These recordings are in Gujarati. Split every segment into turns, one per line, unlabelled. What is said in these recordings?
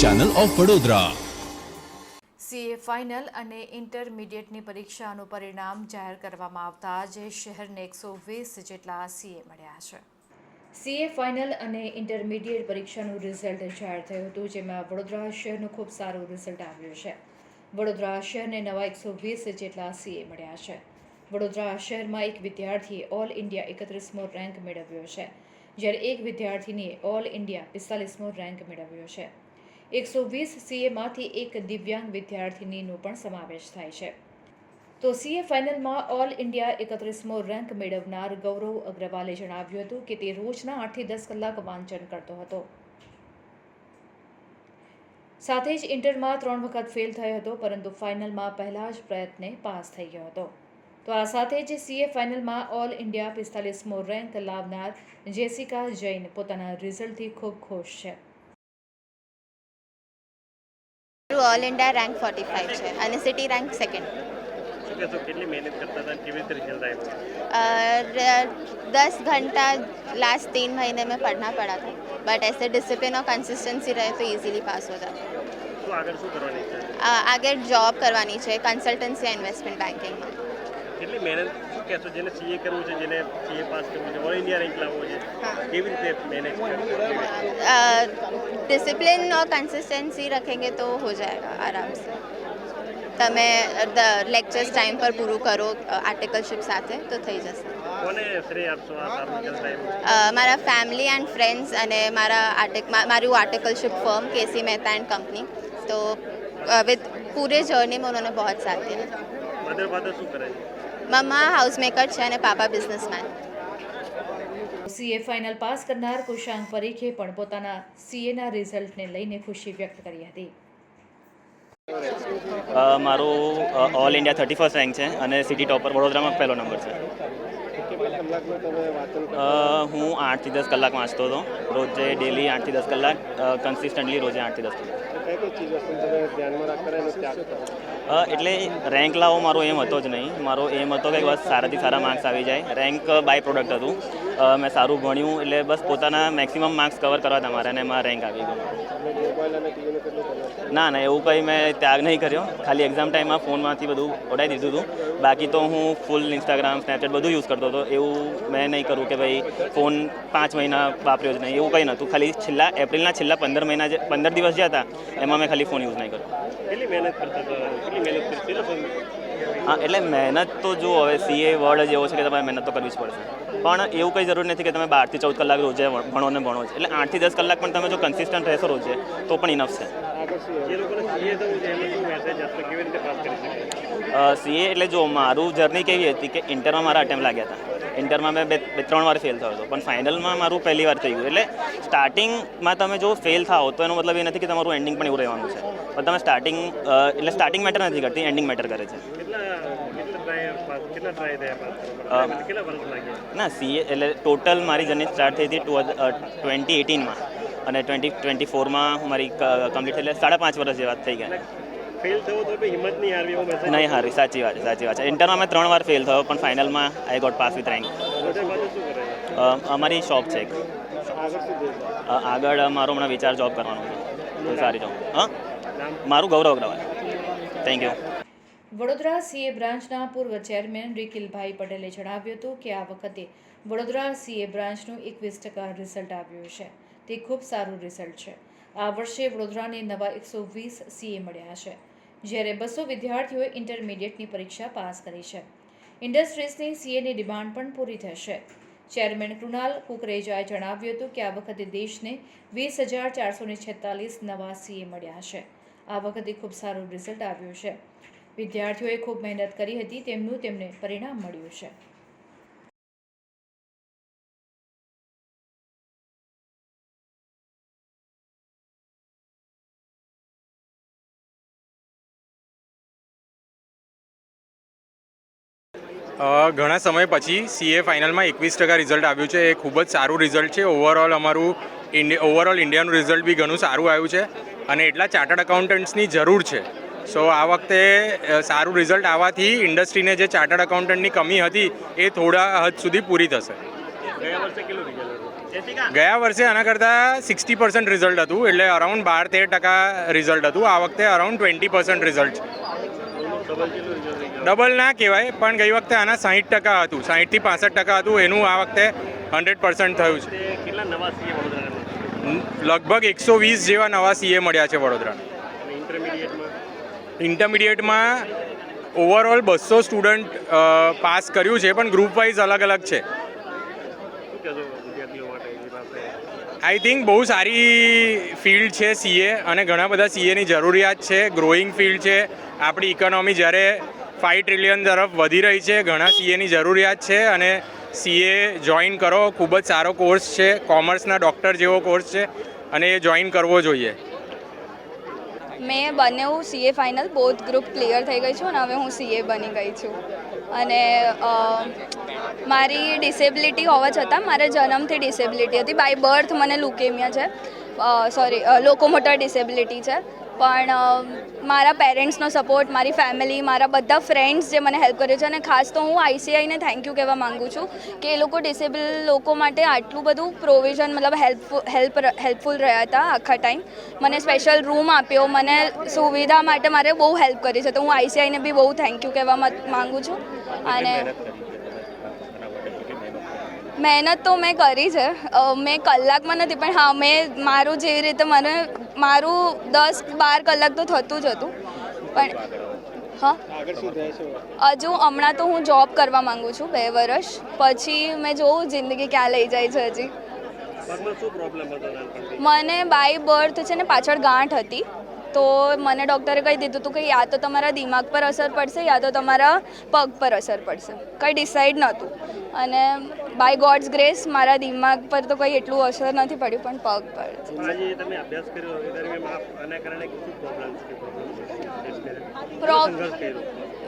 Channel of Vadodara
CA final અને ઇન્ટરમીડિયેટની પરીક્ષાનું પરિણામ જાહેર કરવામાં આવતા જે શહેરને એકસો વીસ જેટલા સીએ મળ્યા છે. સીએ ફાઇનલ અને ઇન્ટરમીડિયેટ પરીક્ષાનું રિઝલ્ટ જાહેર થયું હતું જેમાં વડોદરા શહેરનું ખૂબ સારું રિઝલ્ટ આવ્યું છે. વડોદરા શહેરને નવા એકસો વીસ જેટલા સીએ મળ્યા છે. વડોદરા શહેરમાં એક વિદ્યાર્થીએ ઓલ ઇન્ડિયા એકત્રીસમો રેન્ક મેળવ્યો છે જ્યારે એક વિદ્યાર્થીનીએ ઓલ ઇન્ડિયા પિસ્તાલીસમો રેન્ક મેળવ્યો છે. એકસો વીસ સીએમાંથી એક દિવ્યાંગ વિદ્યાર્થીનીનો પણ સમાવેશ થાય છે. તો સીએ ફાઇનલમાં ઓલ ઇન્ડિયા એકત્રીસમો રેન્ક મેળવનાર ગૌરવ અગ્રવાલે જણાવ્યું હતું કે તે રોજના આઠથી દસ કલાક વાંચન કરતો હતો. સાથે જ ઇન્ટરમાં ત્રણ વખત ફેલ થયો હતો, પરંતુ ફાઇનલમાં પહેલા જ પ્રયત્ને પાસ થઈ ગયો હતો. તો આ સાથે જ સીએ ફાઇનલમાં ઓલ ઇન્ડિયા પિસ્તાલીસમો રેન્ક લાવનાર જેસિકા જૈન પોતાના રિઝલ્ટથી ખૂબ ખુશ છે.
મારું all India rank forty five છે અને સિટી રેન્ક સેકન્ડ
શું કહેશો કેટલી મહેનત કરતા હતા અને કેવી રીતે રિઝલ્ટ આવ્યું
दस घंटा लास्ट तीन महीने में पढ़ना पड़ा था बट ऐसे डिसिप्लिन और कंसिस्टेंसी रहे तो इजीली पास हो जाता
શું આગળ શું કરવાની ઈચ્છા છે
आ, आगे जॉब करवानी चाहिए कंसल्टन्सी या इन्वेस्टमेंट बैंकिंग में
કેટલી મહેનત શું કહેશો જેને સીએ કરવું છે જેને સીએ પાસ કરવું છે ઓલ ઇન્ડિયા રેન્ક લાવવો છે કેવી રીતે મેનેજ
ડિસિપ્લિન ઓર કન્સિસ્ટન્સી રખેંગે તો હો જાયેગા આરામ સે તમે લેક્ચર્સ ટાઈમ પર પૂરું કરો આર્ટિકલશિપ સાથે તો થઈ જશે. મારા ફેમિલી એન્ડ ફ્રેન્ડ્સ અને મારા આર્ટિક મારું articleship firm K C Mehta and company તો વિથ પૂરે
જર્નીમાં ઉન્હોને બહુ સાથ દિયા
મમ્મા હાઉસમેકર છે અને પાપા બિઝનેસમેન
સીએ ફાઇનલ પાસ કરનાર કુશાંક પરીખે પણ પોતાના સીએના રિઝલ્ટને લઈને ખુશી વ્યક્ત કરી હતી.
મારું all India thirty first rank છે અને સિટી ટોપર વડોદરામાં પહેલો નંબર છે. હું આઠથી દસ કલાક વાંચતો હતો. રોજે ડેલી આઠથી દસ કલાક કન્સિસ્ટન્ટલી રોજે આઠથી દસ કલાક. અ, એટલે રેન્ક લાવો મારો એમ હતો જ નહીં. મારો એમ હતો કે બસ સારાથી સારા માર્ક્સ આવી જાય. રેન્ક બાય પ્રોડક્ટ હતું. મેં સારું ભણ્યું એટલે બસ પોતાના મેક્સિમમ માર્ક્સ કવર કરવા તમારે મારે અને એમાં રેન્ક આવી ગયો. ના ના એવું કંઈ મેં ત્યાગ નહીં કર્યો. ખાલી એક્ઝામ ટાઈમમાં ફોનમાંથી બધું ઓડાઈ દીધું હતું. બાકી તો હું ફૂલ ઇન્સ્ટાગ્રામ સ્નેપચેટ બધું યુઝ કરતો હતો. એવું મેં નહીં કરું કે ભાઈ ફોન પાંચ મહિના વાપર્યો જ નહીં. એવું કંઈ નહોતું. ખાલી છેલ્લા એપ્રિલના છેલ્લા પંદર મહિના જે પંદર દિવસ જે હતા એમાં મેં ખાલી ફોન યુઝ નહીં કર્યો.
કેટલી મહેનત કરતા કેટલી મહેનત કરી?
હા એટલે મહેનત તો જો હવે સીએ વર્ડ જ એવો છે કે તમારે મહેનત તો કરવી જ પડશે. પણ એવું કંઈ જરૂર નથી કે તમે બારથી ચૌદ કલાક રોજે ભણો ને ભણો જ એટલે આઠથી દસ કલાક પણ તમે જો કન્સિસ્ટન્ટ રહેશો રોજે તો પણ ઇનફ છે.
છે
સીએ એટલે જો મારું જર્ની કેવી હતી કે ઇન્ટરમાં મારા અટેમ્પ લાગ્યા હતા. ઇન્ટરમાં મેં બે બે ત્રણ વાર ફેલ થયો હતો. પણ ફાઇનલમાં મારું પહેલી વાર થઈ ગયું. એટલે સ્ટાર્ટિંગમાં તમે જો ફેલ થાઓ તો એનો મતલબ એ નથી કે તમારું એન્ડિંગ પણ એવું રહેવાનું છે. પણ તમે સ્ટાર્ટિંગ એટલે સ્ટાર્ટિંગ મેટર નથી કરતી એન્ડિંગ મેટર કરે છે
કેટલા કેટલા ટ્રાય પાસ કેટલા ટ્રાય થયા કેટલા વર્ષ લાગ્યા?
ના સીએ એટલે ટોટલ મારી જર્ની સ્ટાર્ટ થઈ હતી ટ્વેન્ટી એટીનમાં અને ટ્વેન્ટી ટ્વેન્ટી ફોરમાં મારી કમ્પ્લીટ થઈ એટલે સાડા પાંચ વર્ષ જેવા થઈ ગયા.
ફેલ થયો તો હિંમત નહીં હારવી એવો મેસેજ
નહીં હારી સાચી વાત સાચી વાત છે. ઇન્ટરમાં મેં ત્રણ વાર ફેલ થયો પણ ફાઇનલમાં
I got pass with rank
અમારી શોપ છે એક.
આગળ
મારો હમણાં વિચાર જોબ કરવાનો છે. સારી જોબ હા? મારું Gaurav Agrawal. Thank you
Vadodara CA બ્રાન્ચના પૂર્વ ચેરમેન રિકિલભાઈ પટેલે જણાવ્યું હતું કે આ વખતે વડોદરા સીએ બ્રાન્ચનું એકવીસ ટકા રિઝલ્ટ આવ્યું છે. તે ખૂબ સારું રિઝલ્ટ છે. આ વર્ષે વડોદરાને નવા એકસો વીસ સીએ મળ્યા છે, જ્યારે બસો વિદ્યાર્થીઓએ ઇન્ટરમીડિયેટની પરીક્ષા પાસ કરી છે. ઇન્ડસ્ટ્રીઝની સીએની ડિમાન્ડ પણ પૂરી થશે. ચેરમેન કૃણાલ કુકરેજાએ જણાવ્યું હતું કે આ વખતે દેશને વીસ હજાર ચારસો છેતાલીસ નવા સીએ મળ્યા છે. આ વખતે ખૂબ સારું રિઝલ્ટ આવ્યું છે. વિદ્યાર્થીઓએ ખૂબ મહેનત કરી હતી, તેમનું તેમને પરિણામ મળ્યું છે.
ઘણા સમય પછી સીએ ફાઇનલમાં એકવીસ ટકા રિઝલ્ટ આવ્યું છે. એ ખૂબ જ સારું રિઝલ્ટ છે. ઓવરઓલ અમારું ઇન્ડિયા ઓવરઓલ ઇન્ડિયાનું રિઝલ્ટ બી ઘણું સારું આવ્યું છે અને એટલા ચાર્ટર્ડ એકાઉન્ટન્ટ્સની જરૂર છે. સો આ વખતે સારું રિઝલ્ટ આવવાથી ઇન્ડસ્ટ્રીને જે ચાર્ટર્ડ એકાઉન્ટન્ટની કમી હતી એ થોડા હદ સુધી પૂરી થશે.
ગયા વર્ષે કેટલું રિઝલ્ટ હતું
ગયા વર્ષે આના કરતાં સિક્સટી પર્સન્ટ રિઝલ્ટ હતું એટલે અરાઉન્ડ બાર તેર ટકા રિઝલ્ટ હતું. આ વખતે અરાઉન્ડ ટ્વેન્ટી પર્સન્ટ રિઝલ્ટ છે.
ડબલ
ના કહેવાય પણ ગઈ વખતે આના સાહીઠ ટકા હતું સાહીઠથી પાસઠ ટકા હતું એનું આ વખતે હંડ્રેડ પર્સન્ટ થયું છે.
કેટલા નવા
લગભગ એકસો વીસ જેવા નવા સીએ મળ્યા છે વડોદરા
ઇન્ટરમીડિયેટમાં
ઇન્ટરમીડિયેટમાં ઓવરઓલ બસો સ્ટુડન્ટ પાસ કર્યું છે, પણ ગ્રુપ વાઇઝ અલગ અલગ છે. આઈ થિંક બહુ સારી ફિલ્ડ છે સીએ અને ઘણા બધા સીએની જરૂરિયાત છે ગ્રોઈંગ ફિલ્ડ છે. આપણી ઇકોનોમી જ્યારે ફાઇવ ટ્રિલિયન તરફ વધી રહી છે, ઘણા સીએની જરૂરિયાત છે અને સીએ જોઈન કરો, ખૂબ જ સારો કોર્સ છે. કોમર્સના ડૉક્ટર જેવો કોર્સ છે અને એ જોઈન કરવો જોઈએ.
મેં બંને હું CA final both group clear થઈ ગઈ છું અને હવે હું સીએ બની ગઈ છું. અને મારી ડિસેબિલિટી હોવા છતાં મારે જન્મથી ડિસેબિલિટી હતી. બાય બર્થ મને લુકેમિયા છે. સોરી લોકોમોટર ડિસેબિલિટી છે. પણ મારા પેરેન્ટ્સનો સપોર્ટ મારી ફેમિલી મારા બધા ફ્રેન્ડ્સ જે મને હેલ્પ કર્યો છે અને ખાસ તો હું આઈસીઆઈને થેન્ક યુ કહેવા માગું છું કે એ લોકો ડિસેબલ લોકો માટે આટલું બધું પ્રોવિઝન મતલબ હેલ્પ હેલ્પ હેલ્પફુલ રહ્યા હતા આખા ટાઈમ મને સ્પેશિયલ રૂમ આપ્યો, મને સુવિધા માટે મારે બહુ હેલ્પ કરી છે. તો હું આઈસીઆઈને બી બહુ થેન્ક યુ કહેવા માંગુ છું. અને મહેનત તો મેં કરી છે. મેં કલાકમાં નથી પણ હા મેં મારું જેવી રીતે મને મારું દસ બાર કલાક તો થતું જ હતું. પણ હા. હજુ હમણાં તો હું જોબ કરવા માંગુ છું બે વર્ષ. પછી મેં જોઉં જિંદગી ક્યાં લઈ જાય છે હજી. મને બાય બર્થ છે ને પાછળ ગાંઠ હતી. તો મને ડૉક્ટરે કહી દીધું હતું કે યા તો તમારા દિમાગ પર અસર પડશે યા તો તમારા પગ પર અસર પડશે. કંઈ ડિસાઈડ નહોતું. અને બાય ગોડ્સ ગ્રેસ મારા દિમાગ પર તો કંઈ એટલું અસર નથી પડ્યું પણ પગ પર.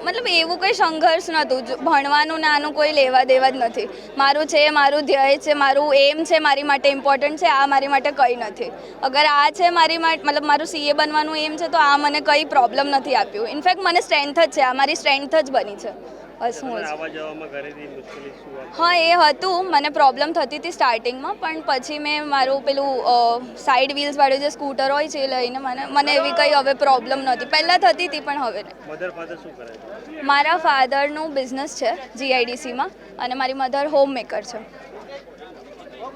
મતલબ એવું કંઈ સંઘર્ષ નહોતું. ભણવાનું ને આનું કોઈ લેવા દેવા જ નથી. મારું છે મારું ધ્યેય છે મારું એમ છે મારી માટે ઇમ્પોર્ટન્ટ છે આ મારી માટે કંઈ નથી. અગર આ છે મારી માટે મતલબ મારું સીએ બનવાનું એમ છે તો આ મને કંઈ પ્રોબ્લેમ નથી આપ્યું. ઇનફેક્ટ મને સ્ટ્રેન્થ જ છે આ મારી સ્ટ્રેન્થ જ બની છે.
શું
હા એ હતું. મને પ્રોબ્લેમ થતી હતી સ્ટાર્ટિંગમાં પણ પછી મેં મારું પેલું સાઈડ વ્હીલ્સવાળું જે સ્કૂટર હોય છે એ લઈને મને મને એવી કંઈ હવે પ્રોબ્લેમ નહોતી. પહેલાં થતી હતી પણ હવે નહીં. મારા ફાધરનું બિઝનેસ છે જીઆઈડીસીમાં અને મારી મધર હોમ મેકર છે.